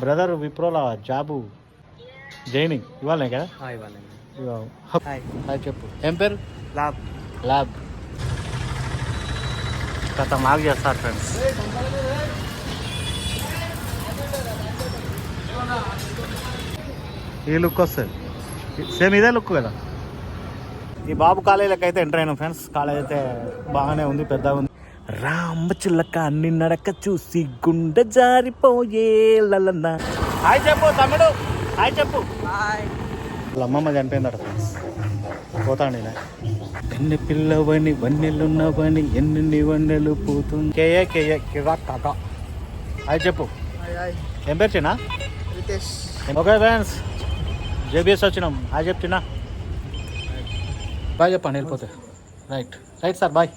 Brother విప్రోల job joining. ఇవ్వాలి కదా? Hi. చెప్పు. ఏం పేరు? లాబ్. ల్యాబ్ గత మాకు చేస్తారు ఫ్రెండ్స్. ఈ లుక్ వస్తుంది. సేమ్ ఇదే లుక్ కదా? ఈ బాబు కాలేజీలకు అయితే ఎంటర్ అయినాం ఫ్రెండ్స్. కాలేజ్ అయితే బాగానే ఉంది పెద్దగా ఉంది. రామ చిల్లక అన్ని నడక చూసి గుండె జారిపోయే లలన్న. హాయ్ చెప్పు తమ్ముడు. హాయ్ చెప్పు. హాయ్. వాళ్ళ అమ్మమ్మ చనిపోయిందట ఫ్రెండ్స్. పోతాండి ఎన్ని పిల్లవని వన్నెలున్నవని ఎన్ని వన్నెలు పోతుంది. కేఏ కేఏ కిరా కాకా. హాయ్ చెప్పు. ఏం పేరు చిన్న? ఓకే ఫ్రెండ్స్ జేబీఎస్ వచ్చినాం. హాయ్ చెప్తున్నా బాయ్ చెప్పండి వెళ్ళిపోతే. Right. Right sir bye.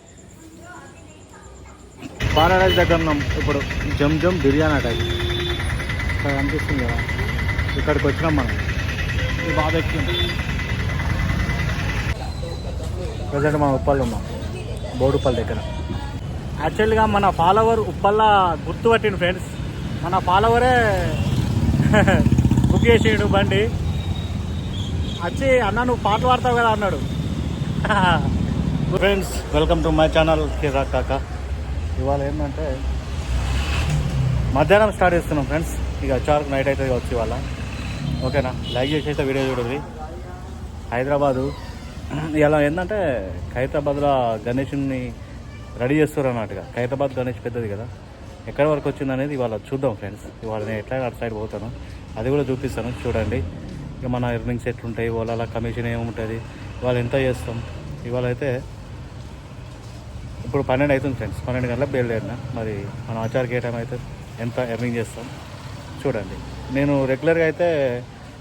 Paradise దగ్గర ఉన్నాం. ఇప్పుడు జమ్ జమ్ బిర్యానీ అట ఇది. ఇక్కడ అనిపిస్తుంది కదా. ఇక్కడికి వచ్చినాం మనం. ఈ బాబు ఎక్కింది ప్రజెంట్ మనం ఉప్పల్ ఉన్నాం. బోడుపల్ దగ్గర. యాక్చువల్గా మన ఫాలోవర్ ఉప్పల్ల గుర్తుపట్టిండు ఫ్రెండ్స్. మన ఫాలోవరే బుక్ చేసిండు బండి. వచ్చి అన్న నువ్వు పాటలు పాడతావు కదా అన్నాడు. Friends welcome to my channel కిరా కాక. ఇవాళ ఏంటంటే మధ్యాహ్నం స్టార్ట్ చేస్తున్నాం ఫ్రెండ్స్. ఇక చార్కు నైట్ అవుతుంది వచ్చి ఇవాళ. ఓకేనా? లైక్ చేసి అయితే వీడియో చూడండి హైదరాబాదు. ఇలా ఏంటంటే ఖైతాబాద్లో గణేషుని రెడీ చేస్తారు అన్నట్టుగా ఖైరతాబాద్ గణేష్ పెద్దది కదా. ఎక్కడి వరకు వచ్చింది అనేది ఇవాళ చూద్దాం ఫ్రెండ్స్. ఇవాళ నేను ఎట్లా అటు సైడ్ పోతాను అది కూడా చూపిస్తాను చూడండి. ఇక మన ఎర్నింగ్స్ ఎట్లుంటాయి వాళ్ళ కమిషన్ ఏముంటుంది ఇవాళ ఎంత చేస్తాం. ఇవాళ అయితే ఇప్పుడు పన్నెండు అవుతుంది ఫ్రెండ్స్. పన్నెండు గంటలకు బయలుదేరిన. మరి మనం ఆచార్కి ఏ టైం అయితే ఎంత ఎర్నింగ్ చేస్తాం? చూడండి. నేను రెగ్యులర్గా అయితే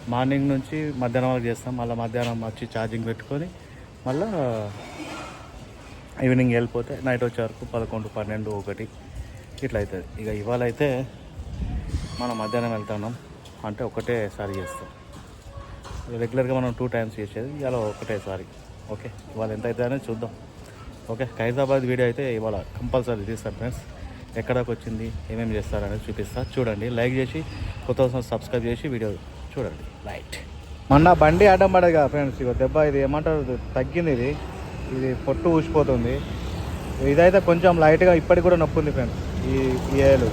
మార్నింగ్ నుంచి మధ్యాహ్నం వరకు చేస్తాం. మళ్ళీ మధ్యాహ్నం వచ్చి ఛార్జింగ్ పెట్టుకొని మళ్ళీ ఈవినింగ్ వెళ్ళిపోతే నైట్ వచ్చే వరకు పదకొండు పన్నెండు ఒకటి ఇట్లా అవుతుంది. ఇక ఇవాళ అయితే మనం మధ్యాహ్నం వెళ్తున్నాం. అంటే ఒకటేసారి చేస్తాం. రెగ్యులర్గా మనం టూ టైమ్స్ చేసేది. ఇవాళ ఒకటేసారి ఓకే? ఇవాళ ఎంత అవుతుంది చూద్దాం. ఓకే ఖైరతాబాద్ వీడియో అయితే ఇవాళ కంపల్సరీ తీస్తాను ఫ్రెండ్స్. ఎక్కడికి వచ్చింది ఏమేమి చేస్తారనేది చూపిస్తా. చూడండి లైక్ చేసి కొత్త సబ్స్క్రైబ్ చేసి వీడియో చూడండి. లైట్ మొన్న బండి ఆడడం పడదు కదా ఫ్రెండ్స్. ఇక దెబ్బ ఇది ఏమంటారు తగ్గింది ఇది. ఇది పొట్టు ఊసిపోతుంది. ఇదైతే కొంచెం లైట్గా ఇప్పటికి కూడా నొప్పి ఉంది ఫ్రెండ్స్ ఈ ఏలు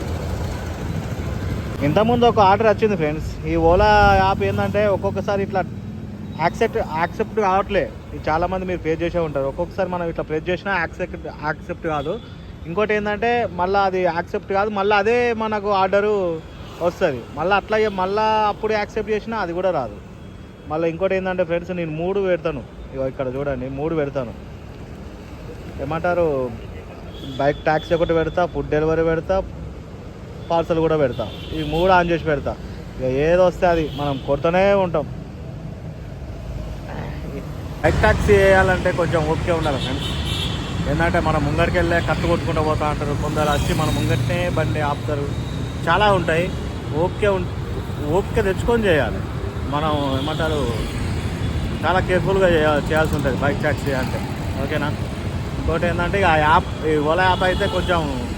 ఇంతకుముందు ఒక ఆర్డర్ వచ్చింది ఫ్రెండ్స్. ఈ ఓలా యాప్ ఏంటంటే ఒక్కొక్కసారి ఇట్లా యాక్సెప్ట్ యాక్సెప్ట్ కావట్లే. చాలామంది మీరు ఫేస్ చేసే ఉంటారు. ఒక్కొక్కసారి మనం ఇట్లా ప్రెస్ చేసినా యాక్సెప్ట్ యాక్సెప్ట్ కాదు. ఇంకోటి ఏంటంటే మళ్ళీ అది యాక్సెప్ట్ కాదు మళ్ళీ అదే మనకు ఆర్డరు వస్తుంది. మళ్ళీ అట్లాగే మళ్ళీ అప్పుడు యాక్సెప్ట్ చేసినా అది కూడా రాదు. మళ్ళీ ఇంకోటి ఏంటంటే ఫ్రెండ్స్ నేను మూడు పెడతాను. ఇక్కడ చూడండి మూడు పెడతాను. ఏమంటారు? బైక్ ట్యాక్సీ ఒకటి పెడతా ఫుడ్ డెలివరీ పెడతా పార్సల్ కూడా పెడతా. ఈ మూడు ఆన్ చేసి పెడతా. ఇక ఏది వస్తే అది మనం కొడుతూనే ఉంటాం. బైక్ ట్యాక్సీ వేయాలంటే కొంచెం ఓకే ఉండాలి ఫ్రెండ్స్ ఏంటంటే మనం ముంగడికి వెళ్ళే కట్టు కొట్టుకుంటూ పోతా అంటారు. కొందరు వచ్చి మన ముంగట్నే బండి ఆపుతారు. చాలా ఉంటాయి. ఓకే ఉం- ఓపిక తెచ్చుకొని చేయాలి. మనం ఏమంటారు? చాలా కేర్ఫుల్గా చేయాలి చేయాల్సి ఉంటుంది బైక్ ట్యాక్సీ అంటే. ఓకేనా? ఇంకోటి ఏంటంటే ఆ యాప్ ఈ ఓలా యాప్ అయితే కొంచెం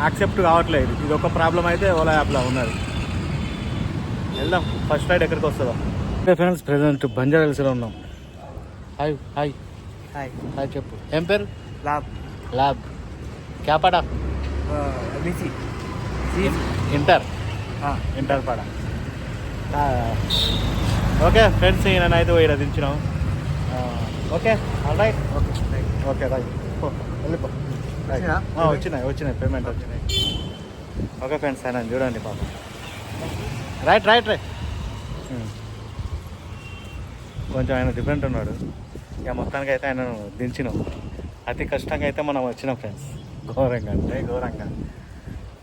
యాక్సెప్ట్ కావట్లేదు. ఇది ఒక ప్రాబ్లం అయితే ఓలా యాప్లో ఉన్నది. వెళ్దాం. ఫస్ట్ రైడ్ ఎక్కడికి వస్తుందో. ఫ్రెండ్స్ ప్రజెంట్ బంజారా హిల్స్లో ఉన్నాం. Hi hi. హాయ్. హాయ్ చెప్పు. ఏం పేరు? Lab. Lab క్యాపాడా? MEC inter. Inter పాడ? ఓకే ఫ్రెండ్స్ నేనైతే ఇక్కడ దించినాం okay all right. Okay right వెళ్ళిపో. వచ్చినాయి వచ్చినాయి పేమెంట్ వచ్చినాయి. ఓకే ఫ్రెండ్స్ ఆయన చూడండి పాప. Right right right. కొంచెం ఆయన డిఫరెంట్ ఉన్నాడు. ఇక మొత్తానికి అయితే ఆయనను దించినాం. అతి కష్టంగా అయితే మనం వచ్చినాం ఫ్రెండ్స్ ఘోరంగా అంటే ఘోరంగా.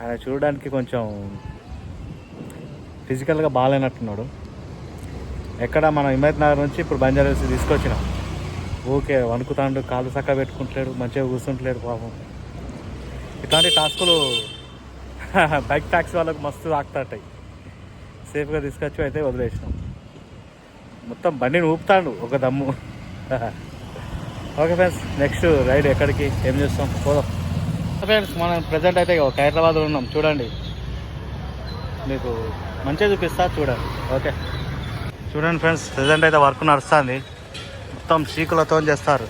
ఆయన చూడడానికి కొంచెం ఫిజికల్గా బాగాలేనట్టున్నాడు. ఎక్కడ మనం హిమాయత్ నగర్ నుంచి ఇప్పుడు బంజారాస్ తీసుకొచ్చినాం. ఓకే వణుకుతాండు కాళ్ళు చక్క పెట్టుకుంటలేడు మంచిగా కూర్చుంటలేడు పాపం. ఇట్లాంటి టాస్కులు బైక్ ట్యాక్సీ వాళ్ళకు మస్తు తాకుతాయి సేఫ్గా తీసుకొచ్చి అయితే వదిలేసినాం. మొత్తం బండిని ఊపుతాడు ఒక దమ్ము. ఓకే ఫ్రెండ్స్ నెక్స్ట్ రైడ్ ఎక్కడికి? ఏం చేస్తాం? పోదాం. ఫ్రెండ్స్ మనం ప్రజెంట్ అయితే ఇగో హైదరాబాద్లో ఉన్నాం. చూడండి. మీకు మంచిగా చూపిస్తా చూడండి. ఓకే చూడండి ఫ్రెండ్స్ ప్రజెంట్ అయితే వర్క్ నడుస్తుంది. మొత్తం చీకులతో చేస్తారు.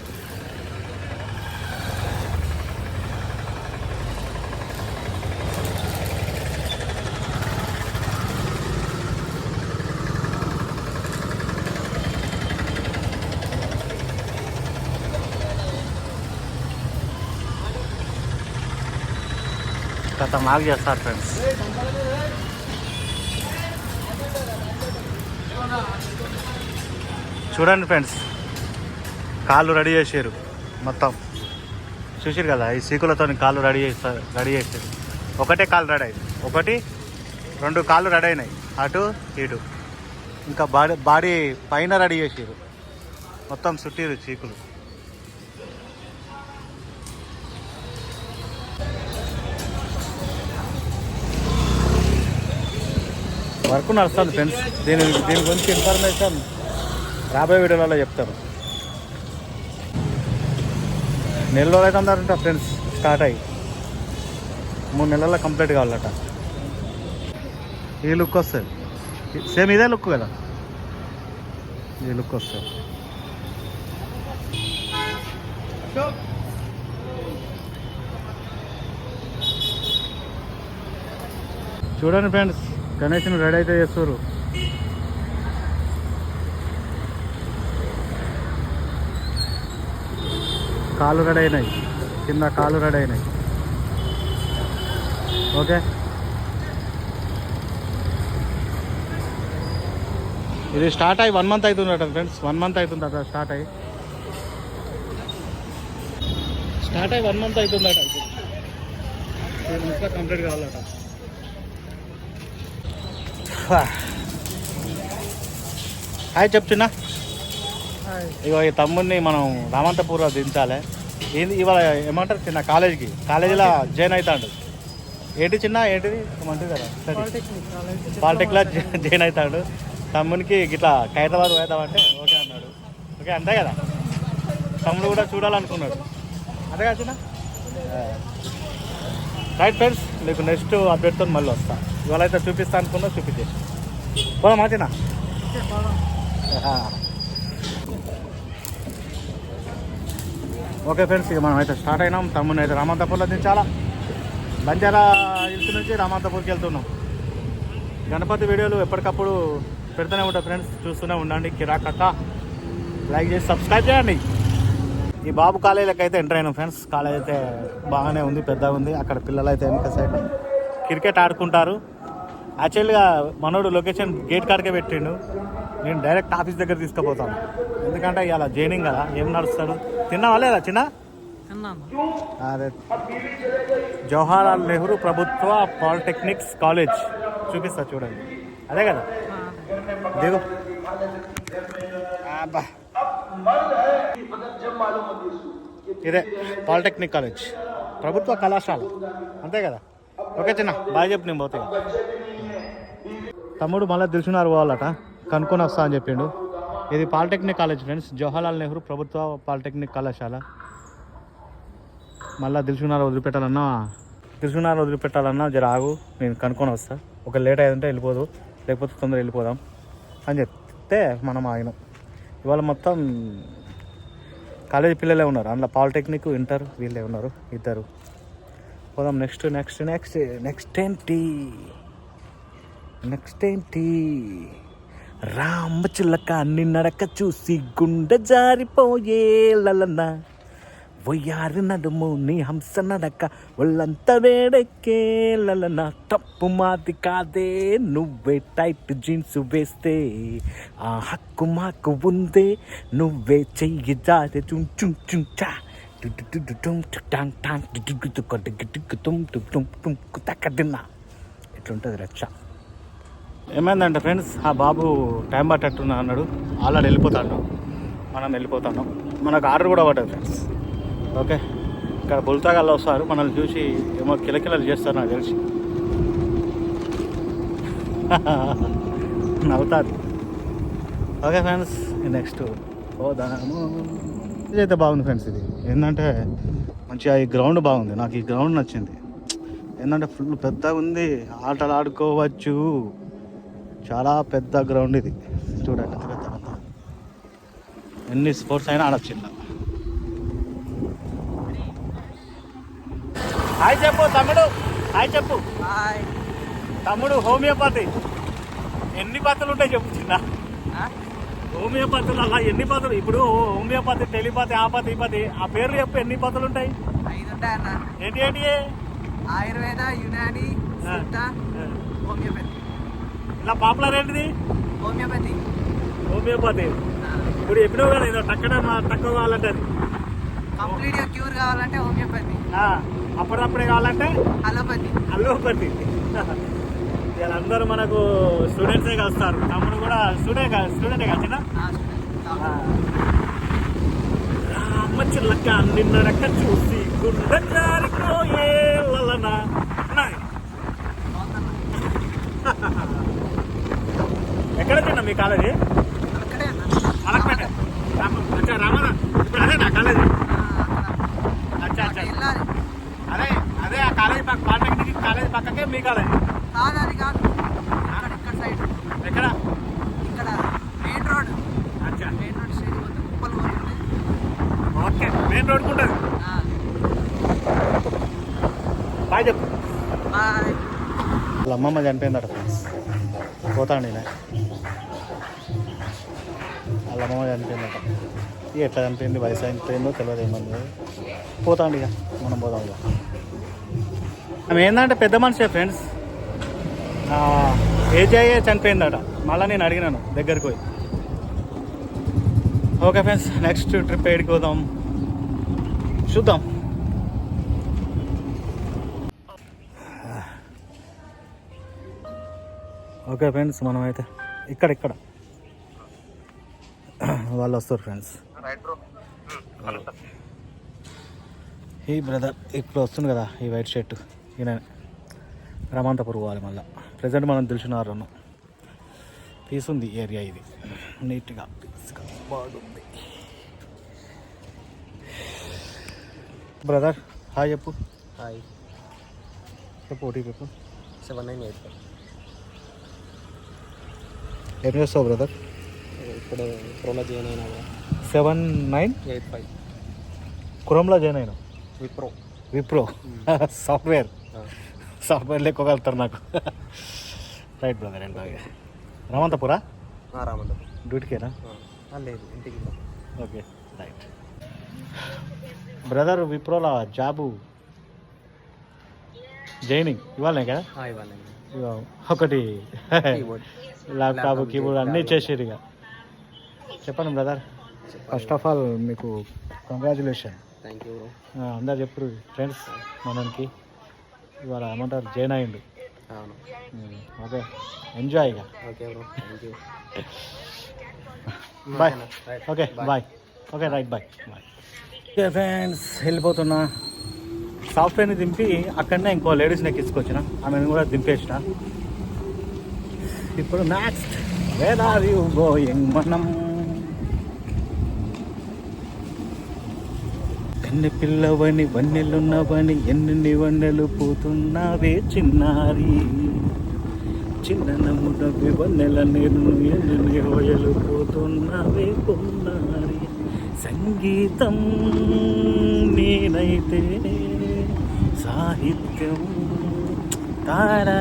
ఖతర్నాక్ చేస్తారు ఫ్రెండ్స్ చూడండి ఫ్రెండ్స్ కాళ్ళు రెడీ చేసారు మొత్తం. చూసారు కదా ఈ సీకులతో కాళ్ళు రెడీ చేస్తారు రెడీ చేసారు ఒకటే కాళ్ళు రెడీ అయింది. ఒకటి రెండు కాళ్ళు రెడీ అయినాయి. అటు ఇటు. ఇంకా బాడీ బాడీ పైన రెడీ చేసారు మొత్తం చుట్టిరు చీకులు. వర్క్ నడుస్తుంది ఫ్రెండ్స్. దీని దీని గురించి ఇన్ఫర్మేషన్ రాబోయే వీడియోలలో చెప్తారు నెల రోజులు అయితే అందారంట ఫ్రెండ్స్ స్టార్ట్ అయ్యి. మూడు నెలల్లో కంప్లీట్ కావాలట. ఈ లుక్ వస్తుంది. సేమ్ ఇదే లుక్ కదా? ఈ లుక్ వస్తుంది. చూడండి ఫ్రెండ్స్. గణేష్ని రెడీ అయితే చేస్తారు. కాలు రెడీ అయినాయి. కింద కాలు రెడీ అయినాయి. ఓకే? ఇది స్టార్ట్ అయ్యి వన్ మంత్ అవుతుందట ఫ్రెండ్స్ వన్ మంత్ అవుతుందట స్టార్ట్ అయ్యి. స్టార్ట్ అయ్యి వన్ మంత్ అవుతుందట. ఇది ఇంకా కంప్లీట్ కావాలట. హాయ్ చెప్తున్నా. ఇగో ఈ తమ్ముడిని మనం రామంతపూర్లో దించాలి. ఏంది ఇవాళ ఏమంటారు చిన్న కాలేజీకి? కాలేజీలో జాయిన్ అవుతాడు ఏంటి చిన్న ఏంటిది? ఏమంటుంది కదా. పాలిటెక్లో జాయిన్ అవుతాడు తమ్మునికి ఇట్లా హైదరాబాద్ పోయేద్దామంటే ఓకే అన్నాడు. ఓకే అంతే కదా. తమ్ముడు కూడా చూడాలనుకున్నాడు. అదే కదా చిన్న? రైట్ ఫ్రెండ్స్ మీకు నెక్స్ట్ అప్డేట్తో మళ్ళీ వస్తాను ఇవాళ అయితే చూపిస్తా అనుకున్నా చూపించేసి పోదాం మాచినా ఓకే ఫ్రెండ్స్ ఇక మనం అయితే స్టార్ట్ అయినాం. తమ్ముని అయితే రామంతపూర్లో దించాలా? బంజారా హిల్స్ నుంచి రామంతపూర్కి వెళ్తున్నాం. గణపతి వీడియోలు ఎప్పటికప్పుడు పెడుతూనే ఉంటాయి ఫ్రెండ్స్ చూస్తూనే ఉండండి. కిరాకట్ట లైక్ చేసి సబ్స్క్రైబ్ చేయండి. ఈ బాబు కాలేజీలకు అయితే ఎంటర్ అయినాం ఫ్రెండ్స్. కాలేజ్ అయితే బాగానే ఉంది పెద్దగా ఉంది. అక్కడ పిల్లలు అయితే వెనక సైడ్ క్రికెట్ ఆడుకుంటారు. యాక్చువల్గా మనోడు లొకేషన్ గేట్ కాడికే పెట్టిండు. నేను డైరెక్ట్ ఆఫీస్ దగ్గర తీసుకుపోతాను. ఎందుకంటే ఇవాళ జైనింగ్ కదా ఏం నడుస్తాడు? తిన్నావా లేదా చిన్న? అదే. జవహర్లాల్ నెహ్రూ ప్రభుత్వ పాలిటెక్నిక్స్ కాలేజ్. చూపిస్తా చూడండి. అదే కదా? దిగు. అబ్బా. ఇదే పాలిటెక్నిక్ కాలేజ్. ప్రభుత్వ కళాశాల. అంతే కదా? ఓకే చిన్న బాగా చెప్పు నేను పోతే. తమ్ముడు మళ్ళీ దిల్సునారు పోవాలట. కనుక్కొని వస్తా అని చెప్పిండు. ఇది polytechnic college friends. Jawaharlal Nehru ప్రభుత్వ పాలిటెక్నిక్ కళాశాల. మళ్ళీ దిల్సునారు వదిలిపెట్టాలన్నా దిల్సునారు వదిలిపెట్టాలన్నా జర ఆగు నేను కనుక్కొని వస్తా. ఒక లేట్ అయ్యిందంటే వెళ్ళిపోదు. లేకపోతే తొందరగా వెళ్ళిపోదాం. అని చెప్తే మనం ఆగినాం. ఇవాళ మొత్తం కాలేజీ పిల్లలే ఉన్నారు. అందులో పాలిటెక్నిక్ ఇంటర్ వీళ్ళే ఉన్నారు. ఇద్దరు. పోదాం. నెక్స్ట్ నెక్స్ట్ నెక్స్ట్ నెక్స్ట్ ఏంటి? నెక్స్ట్ ఏంటి? రామచిలక అన్ని నడక చూసి గుండె జారిపోయే లలన్నా వయ్యారి నడుము నీ హంస నడక ఒళ్ళంతా వేడెక్కే లలన తప్పు మాది కాదే నువ్వే టైట్ జీన్స్ వేస్తే ఆ హక్కు మాకు ఉందే నువ్వే చెయ్యి జారి చుం చుం చుం చా ఎట్లుంటుంది రచ్చ? ఏమైందంటే ఫ్రెండ్స్ ఆ బాబు టైం పట్టట్టున్నా అన్నాడు. ఆల్రెడీ వెళ్ళిపోతాడు. మనం వెళ్ళిపోతాను మనకు ఆర్డర్ కూడా పడ్డది ఫ్రెండ్స్. ఓకే. ఇక్కడ బుల్తాగాళ్ళు వస్తారు. మనల్ని చూసి ఏమో కిలకిలలు చేస్తారు నాకు తెలిసి. నవ్వుతారు. ఓకే ఫ్రెండ్స్ నెక్స్ట్ పోదాము. ఇదైతే బాగుంది ఫ్రెండ్స్ ఇది. ఏంటంటే మంచిగా ఈ గ్రౌండ్ బాగుంది. నాకు ఈ గ్రౌండ్ నచ్చింది. ఏంటంటే ఫుల్ పెద్దగా ఉంది. ఆటలు ఆడుకోవచ్చు. చాలా పెద్ద గ్రౌండ్ ఇది. చూడండి ఎంత పెద్ద పెద్ద. ఎన్ని స్పోర్ట్స్ అయినా ఆడొచ్చు హాయ్ చెప్పు తమ్ముడు. హాయ్ చెప్పు. హాయ్. తమ్ముడు హోమియోపతి. ఎన్ని పత్తులు ఉంటాయి చెప్పు చిన్న. హోమియోపతులు అలా ఎన్ని పత్తులు ఇప్పుడు హోమియోపతి టెలిపతి ఆపతి ఈపతి ఆ పేర్లు చెప్పు ఎన్ని పత్తులు ఉంటాయి? ఏంటి ఏంటి? ఆయుర్వేద యునాని హోమియోపతి. ఇలా పాపులర్ ఏంటిది? హోమియోపతి. హోమియోపతి. ఇప్పుడు ఎప్పుడో కదా ఏదో తక్కువ తక్కువ కావాలంటే అది. కంప్లీట్గా క్యూర్ కావాలంటే హోమియోపతి. అప్పుడప్పుడే కావాలంటే అలోపతి. అల్లోపతి వీళ్ళందరూ మనకు స్టూడెంట్సే కలుస్తారు తమ్ముడు కూడా స్టూడెంట్ స్టూడెంటే కలిసిన రామ చిల్లక నిన్న రెక్క చూసి గుండె జారిపోయే వలన. ఎక్కడ తిన్నా మీ కాలేజీ? రామ అచ్చా రామన ఇప్పుడు అదే నా కాలేజీ. అచ్చా అచ్చా. ఆ కాలేజీ పక్క పాలిటెక్నిక్ కాలేజీ పక్కకే మీ కాలేజీ కాదు అది కాదు. ఇక్కడ ఇక్కడ సైడ్ ఎక్కడ? ఇక్కడ. మెయిన్ రోడ్ అచ్చా. మెయిన్ రోడ్ సైడ్ పోతే కుప్పలు పోతుంది ఓకే. మెయిన్ రోడ్ ఉంటుంది బాయ్ చెప్పు. బాయ్. వాళ్ళ అమ్మమ్మ చనిపోయిందట ఫ్రెండ్స్. నేను వాళ్ళ అమ్మమ్మ చనిపోయిందట. ఇక ఎట్లా చనిపోయింది? వయసు అయిపోయిందో తెలియదు ఏమన్నా పోతాండి ఇక. మనం పోదాం ఇక. ఆమె ఏంటంటే పెద్ద మనిషి ఫ్రెండ్స్ ఏజ్ అయ్యే చనిపోయిందట. మళ్ళీ నేను అడిగినాను దగ్గరికి పోయి. ఓకే ఫ్రెండ్స్ నెక్స్ట్ ట్రిప్ ఏడికి పోదాం? చూద్దాం. ఓకే ఫ్రెండ్స్ మనం అయితే ఇక్కడ ఇక్కడ వాళ్ళు వస్తారు ఫ్రెండ్స్ ఈ బ్రదర్ ఇప్పుడు వస్తుంది కదా ఈ వైట్ షర్ట్ ఈయన రమాంతపూర్ పోవాలి మళ్ళీ. ప్రజెంట్ మనం ఉన్నాం పీస్ ఉంది ఏరియా ఇది. నీట్గా పీస్గా బాగుంది. బ్రదర్ హాయ్ చెప్పు. హాయ్ చెప్పు ఓటీ చెప్పు. సెవెన్ నైన్ ఎయిట్ ఫైవ్ ఏం చేస్తావు బ్రదర్ ఇప్పుడు ప్రోలో జాయిన్ అయినా సెవెన్ నైన్ ఎయిట్ ఫైవ్ క్రోమ్లో జాయిన్ అయినా విప్రో విప్రో సాఫ్ట్వేర్ సాఫ్ట్వేర్ లెక్కగలుగుతారు నాకు. రైట్ బ్రదర్ అండ్ రమంతపురా? రామండి డ్యూటీకేనా? లేదు ఇంటికి ఓకే రైట్ బ్రదర్ విప్రోలా జాబు జాయినింగ్ ఇవ్వాలి కదా? ఒకటి. ల్యాప్టాప్ కీబోర్డ్ అన్నీ ఇచ్చేసారు ఇక. చెప్పండి బ్రదర్ ఫస్ట్ ఆఫ్ ఆల్ మీకు కంగ్రాచులేషన్ థ్యాంక్ యూ బ్రో అందరు చెప్పు ఫ్రెండ్స్ మనకి ఇవాళ ఏమంటారు జాయిన్ అయ్యిండు అవును. ఓకే. ఎంజాయ్ ఇక. Okay bro thank you bye okay bye okay right bye bye okay friends వెళ్ళిపోతున్నా. సాఫ్ట్వేర్ని దింపి అక్కడనే ఇంకో లేడీస్ని ఎక్కించుకొచ్చిన. ఆమెను కూడా దింపేసిన. ఇప్పుడు next where are you going మనం చిన్న పిల్లవని వన్నెలున్నవని ఎన్ని వన్నెలు పోతున్నావే చిన్నారి. చిన్న నమ్ముడవి వన్నెల నేను ఎన్ని హోయలు పోతున్నావే కొన్నారి సంగీతం నేనైతే సాహిత్యం తారా.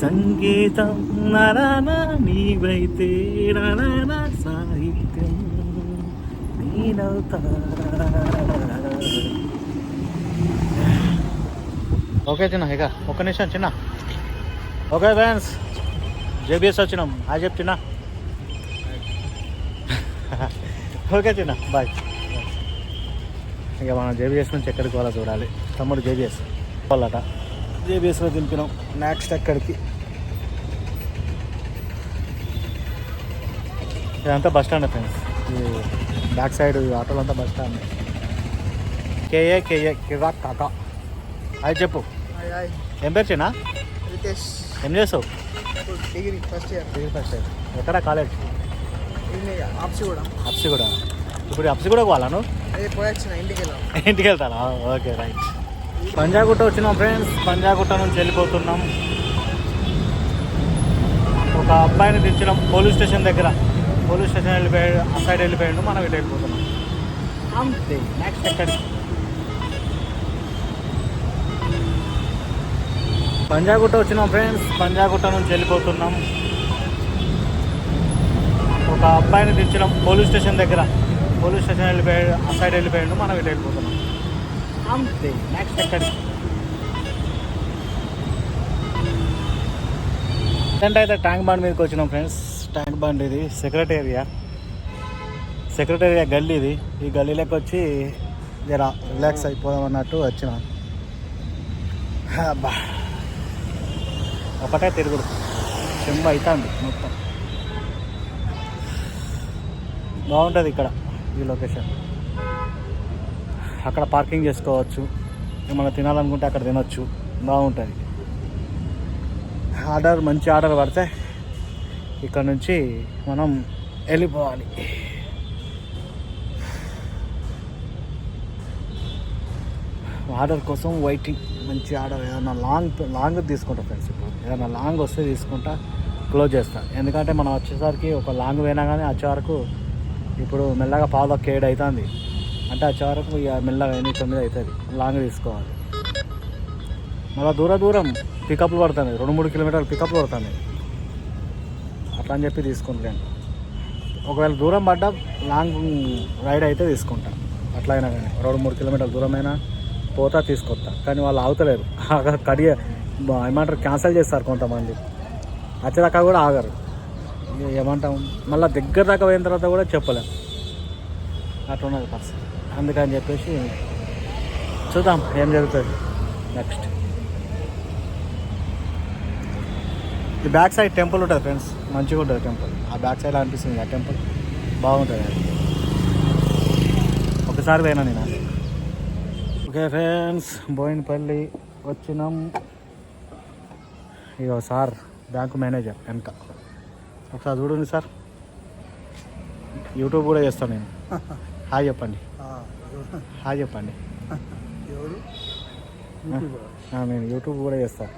సంగీతం నరనా నీవైతే నరనా సాహిత్యం. నేనవుతా ఓకే చిన్న ఇక ఒక్క నిమిషం చిన్న. Okay friends. జేబీఎస్ వచ్చినాం. హాయ్ చెప్పు చిన్న. ఓకే చిన్న. బాయ్. ఇక మనం జేబీఎస్ నుంచి ఎక్కడికి పోవాలో చూడాలి. తమ్ముడు జేబీఎస్. వాళ్ళట జేబీఎస్లో దింపినాం. నెక్స్ట్ ఎక్కడికి? ఇదంతా bus stand friends. Back side ఈ ఆటోలు అంతా బస్ స్టాండ్ కేఏ కేఏ కిరాక్ కాకా. అది చెప్పు. ఏం పేరు చిన్న? ఏం చేస్తావు? Degree first year degree first year ఎక్కడ కాలేజ్? ఆప్సి కూడా అప్సి కూడా ఇప్పుడు అప్సి కూడా పోవాలా నువ్వు? అదే పోయొచ్చిన ఇంటికి వెళ్ళాం ఇంటికి వెళ్తానా ఓకే రైట్. పంజాగుట్ట వచ్చినాం ఫ్రెండ్స్ పంజాగుట్ట నుంచి వెళ్ళిపోతున్నాం. ఒక అబ్బాయిని దించడం పోలీస్ స్టేషన్ దగ్గర. పోలీస్ స్టేషన్ వెళ్ళిపోయాడు ఆ సైడ్ వెళ్ళిపోయాడు మనం ఇటు వెళ్ళిపోతున్నాం. అంతే. నెక్స్ట్ ఎక్కడికి? పంజాగుట్ట వచ్చినాం ఫ్రెండ్స్. పంజాగుట్ట నుంచి వెళ్ళిపోతున్నాం. ఒక అబ్బాయిని దించడం పోలీస్ స్టేషన్ దగ్గర. పోలీస్ స్టేషన్ వెళ్ళిపోయాడు ఆ సైడ్ వెళ్ళిపోయాడు మనం ఇటు వెళ్ళిపోతున్నాం. అంతే. నెక్స్ట్ ఎక్కడికి? ప్రజెంట్ అయితే ట్యాంక్ బండ్ మీదకి వచ్చినాం ఫ్రెండ్స్. ట్యాంక్ బండ్ ఇది సెక్రటేరియా. సెక్రటేరియా గల్లీ ఇది. ఈ గల్లీలోకి వచ్చి జర రిలాక్స్ అయిపోదాం అన్నట్టు వచ్చిన. ఒకటే తిరుగుడు. చెంబ అవుతుంది మొత్తం. బాగుంటుంది ఇక్కడ ఈ లొకేషన్. అక్కడ పార్కింగ్ చేసుకోవచ్చు. ఏమైనా తినాలనుకుంటే అక్కడ తినొచ్చు. బాగుంటుంది. ఆర్డర్ మంచి ఆర్డర్ పడితే ఇక్కడ నుంచి మనం వెళ్ళిపోవాలి. ఆర్డర్ కోసం వెయిటింగ్ మంచి ఆర్డర్. ఏదైనా లాంగ్ లాంగ్ తీసుకుంటా ఫ్రెండ్స్ ఇప్పుడు. ఏదైనా లాంగ్ వస్తే తీసుకుంటా క్లోజ్ చేస్తాను ఎందుకంటే మనం వచ్చేసరికి ఒక లాంగ్ పోయినా కానీ వచ్చే వరకు ఇప్పుడు మెల్లగా పావులకు ఏడు అవుతుంది అంటే వచ్చే వరకు ఇక మెల్లగా ఎనిమిది తొమ్మిది అవుతుంది లాంగ్ తీసుకోవాలి. మళ్ళీ దూర దూరం పికప్లు పడుతుంది రెండు మూడు కిలోమీటర్లు పికప్లు పడుతుంది అట్లా అని చెప్పి తీసుకుంటాను ఒకవేళ దూరం పడ్డా లాంగ్ రైడ్ అయితే తీసుకుంటా. అట్లా అయినా కానీ రెండు మూడు కిలోమీటర్ల దూరమైనా పోతా తీసుకొస్తా. కానీ వాళ్ళు ఆగుతలేరు. ఆగ కడియ ఏమంటారు క్యాన్సిల్ చేస్తారు కొంతమంది. వచ్చేదాకా కూడా ఆగరు. ఏమంటాం మళ్ళీ దగ్గర దాకా పోయిన తర్వాత కూడా చెప్పలేం. అట్లా ఉన్నది పరిస్థితి. అందుకని చెప్పేసి చూద్దాం ఏం జరుగుతుంది. నెక్స్ట్. ఈ బ్యాక్ సైడ్ టెంపుల్ ఉంటుంది ఫ్రెండ్స్. మంచిగా ఉంటుంది టెంపుల్. ఆ బ్యాక్ సైడ్ అనిపిస్తుంది ఆ టెంపుల్. బాగుంటుంది అది. ఒకసారి పోయినా నేను. ఓకే ఫ్రెండ్స్ బోయినపల్లి వచ్చినాం. ఇగో సార్ బ్యాంకు మేనేజర్ వెనక. ఒకసారి చూడండి సార్. యూట్యూబ్ కూడా చేస్తాను నేను. హాయ్ చెప్పండి. హాయ్ చెప్పండి. నేను యూట్యూబ్ కూడా చేస్తాను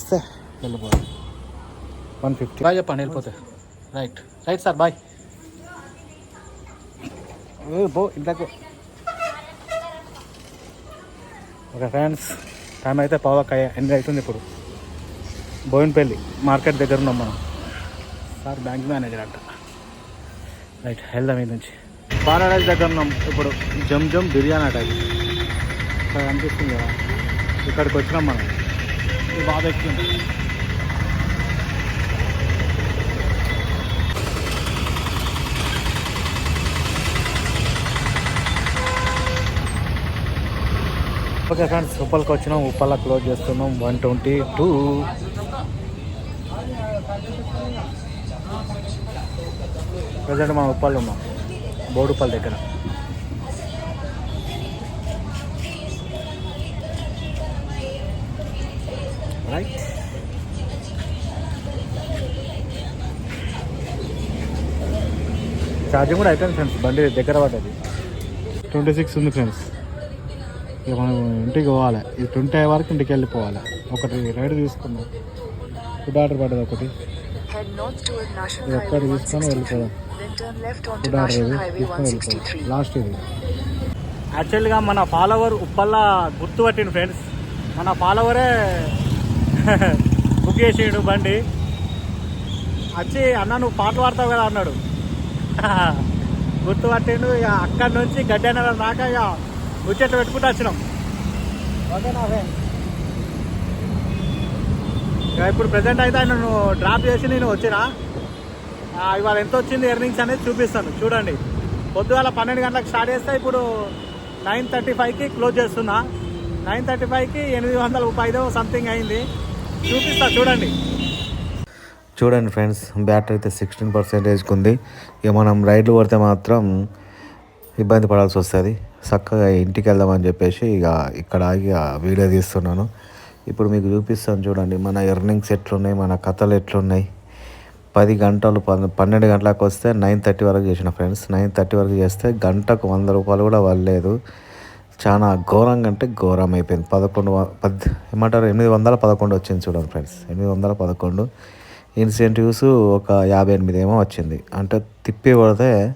వస్తే వెళ్ళిపోదు. One fifty. బాయ్ చెప్పండి వెళ్ళిపోతే. రైట్. Right sir bye. బో ఇంతకు ఓకే ఫ్రెండ్స్ టైం అయితే పావులక్క ఎనిమిది అవుతుంది ఇప్పుడు. బోయినపల్లి మార్కెట్ దగ్గర ఉన్నాం మనం. సార్ బ్యాంక్ మేనేజర్ అంట. రైట్ వెళ్దాం ఇది నుంచి. పారాడైజ్ దగ్గర ఉన్నాం ఇప్పుడు. జమ్ జమ్ బిర్యానీ అట ఇది. అనిపిస్తుంది కదా. ఇక్కడికి వచ్చినాం మనం. ఇది బాగా ఎక్కింది ఓకే ఫ్రెండ్స్ ఉప్పల్కి వచ్చినాం. ఉప్పల్లా క్లోజ్ చేస్తున్నాం. One twenty two. ప్రజెంట్ మనం ఉప్పల్ ఉన్నాం. బోడుపల్ దగ్గర. రైట్ ఛార్జింగ్ కూడా అయిపోయింది ఫ్రెండ్స్ బండి దగ్గర పడ్డది. ట్వంటీ సిక్స్ ఉంది ఫ్రెండ్స్ ఇక మనం ఇంటికి పోవాలి. ఇది ట్వంటీ అయ్యే వరకు ఇంటికి వెళ్ళిపోవాలి. ఒకటి రైడ్ తీసుకున్నాం ఫుడ్ ఆర్డర్ పడ్డది ఒకటి. ఇది ఒక్కటి తీసుకొని 162. వెళ్ళిపోదాం. ఫుడ్ ఆర్డర్ తీసుకొని వెళ్ళిపోదాం. 163. లాస్ట్ ఇది. యాక్చువల్గా మన ఫాలోవర్ ఉప్పల్లా గుర్తుపట్టిండు ఫ్రెండ్స్ మన ఫాలోవరే బుక్ చేసిండు బండి. వచ్చి అన్న నువ్వు పాటలు పాడతావు కదా అన్నాడు. గుర్తుపట్టిండు ఇక అక్కడి నుంచి గడ్డనగర్ దాకా ఇక ముచ్చట్లు పెట్టుకుంటూ వచ్చినాం. ఓకేనా ఇక ఇప్పుడు ప్రజెంట్ అయితే ఆయన నువ్వు డ్రాప్ చేసి నేను వచ్చినా. ఇవాళ ఎంత వచ్చింది ఎర్నింగ్స్ అనేది చూపిస్తాను. చూడండి. పొద్దుగాల పన్నెండు గంటలకు స్టార్ట్ చేస్తే ఇప్పుడు నైన్ థర్టీ ఫైవ్కి క్లోజ్ చేస్తున్నా. నైన్ థర్టీ ఫైవ్కి ఎనిమిది వందల ముప్పై ఐదో సంథింగ్ అయింది. చూపిస్తా చూడండి. చూడండి ఫ్రెండ్స్ బ్యాటరీ అయితే సిక్స్టీన్ పర్సెంటేజ్కి ఉంది. ఇక మనం రైడ్లు పడితే మాత్రం ఇబ్బంది పడాల్సి వస్తుంది. చక్కగా ఇంటికి వెళ్దామని చెప్పేసి ఇక ఇక్కడ ఆగి వీడియో తీస్తున్నాను. ఇప్పుడు మీకు చూపిస్తాను చూడండి మన ఎర్నింగ్స్ ఎట్లున్నాయి మన కథలు ఎట్లున్నాయి. పది గంటలు పన్నెండు గంటలకు వస్తే నైన్ థర్టీ వరకు చేసిన ఫ్రెండ్స్. నైన్ థర్టీ వరకు చేస్తే గంటకు వంద రూపాయలు కూడా వాళ్ళలేదు చాలా ఘోరంగా అంటే ఘోరం అయిపోయింది. పదకొండు పద్ ఏమంటారు? ఎనిమిది వందల పదకొండు వచ్చింది చూడండి ఫ్రెండ్స్. ఎనిమిది వందల పదకొండు. ఇన్సెంటివ్స్ ఒక యాభై ఎనిమిది ఏమో వచ్చింది. అంటే తిప్పి కొడితే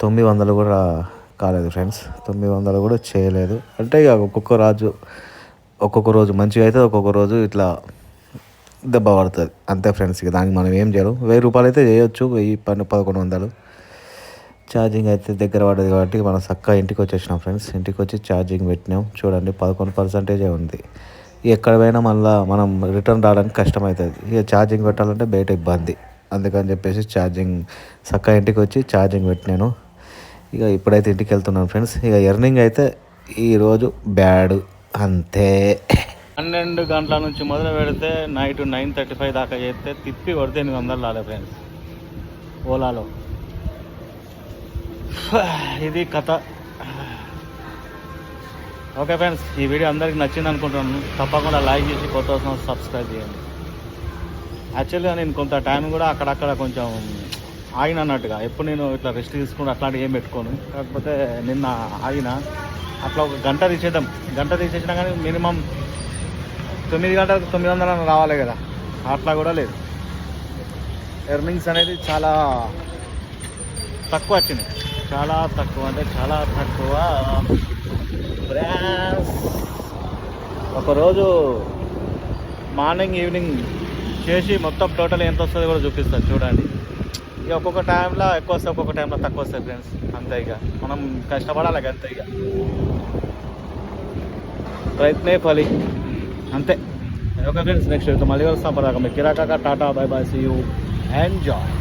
తొమ్మిది వందలు కూడా కాలేదు ఫ్రెండ్స్. తొమ్మిది వందలు కూడా చేయలేదు. అంటే ఇక ఒక్కొక్క రాజు ఒక్కొక్క రోజు మంచిగా అయితే ఒక్కొక్క రోజు ఇట్లా దెబ్బ పడుతుంది. అంతే ఫ్రెండ్స్ ఇక దానికి మనం ఏం చేయలేం. వెయ్యి రూపాయలు అయితే చేయొచ్చు. వెయ్యి పన్ను పదకొండు వందలు. ఛార్జింగ్ అయితే దగ్గర పడదు కాబట్టి మనం చక్కగా ఇంటికి వచ్చేసినాం ఫ్రెండ్స్. ఇంటికి వచ్చి ఛార్జింగ్ పెట్టినాం. చూడండి పదకొండు పర్సెంటేజే ఉంది. ఎక్కడ పోయినా మళ్ళీ మనం రిటర్న్ రావడానికి కష్టమవుతుంది ఇక ఛార్జింగ్ పెట్టాలంటే బయట ఇబ్బంది. అందుకని చెప్పేసి ఛార్జింగ్ చక్కగా ఇంటికి వచ్చి ఛార్జింగ్ పెట్టినాను. ఇక ఇప్పుడైతే ఇంటికి వెళ్తున్నాను ఫ్రెండ్స్. ఇక ఎర్నింగ్ అయితే ఈరోజు బ్యాడ్. అంతే. పన్నెండు గంటల నుంచి మొదలు పెడితే నైట్ నైన్ థర్టీ ఫైవ్ దాకా చేస్తే తిప్పి కొడితే ఎనిమిది వందలు రాలే ఫ్రెండ్స్. ఓలాలో. ఇది కథ. ఓకే ఫ్రెండ్స్ ఈ వీడియో అందరికి నచ్చింది అనుకుంటున్నాను. తప్పకుండా లైక్ చేసి కొత్త వస్తున్న సబ్స్క్రైబ్ చేయండి. యాక్చువల్గా నేను కొంత టైం కూడా అక్కడక్కడ కొంచెం ఆగిన అన్నట్టుగా. ఎప్పుడు నేను ఇట్లా రెస్ట్ తీసుకుని అట్లాంటివి ఏం పెట్టుకోను. కాకపోతే నిన్న ఆగిన. అట్లా ఒక గంట తీసేద్దాం. గంట తీసేసినా కానీ మినిమం తొమ్మిది గంటలకు తొమ్మిది వందలు రావాలి కదా. అట్లా కూడా లేదు. ఎర్నింగ్స్ అనేది చాలా తక్కువ వచ్చినాయి. చాలా తక్కువ అంటే చాలా తక్కువ. Brass. ఒకరోజు మార్నింగ్ ఈవినింగ్ చేసి మొత్తం టోటల్ ఎంత వస్తుందో కూడా చూపిస్తాను చూడండి. ఇక ఒక్కొక్క టైంలో ఎక్కువ వస్తే ఒక్కొక్క టైంలో తక్కువ వస్తాయి ఫ్రెండ్స్ అంతే ఇక. మనం కష్టపడాలి అంతే ఇక. ప్రయత్నే ఫలి. అంతే. ఓకే ఫ్రెండ్స్ నెక్స్ట్ మళ్ళీ వస్తాం పదాక మీ కిరాకాక Tata bye bye see you enjoy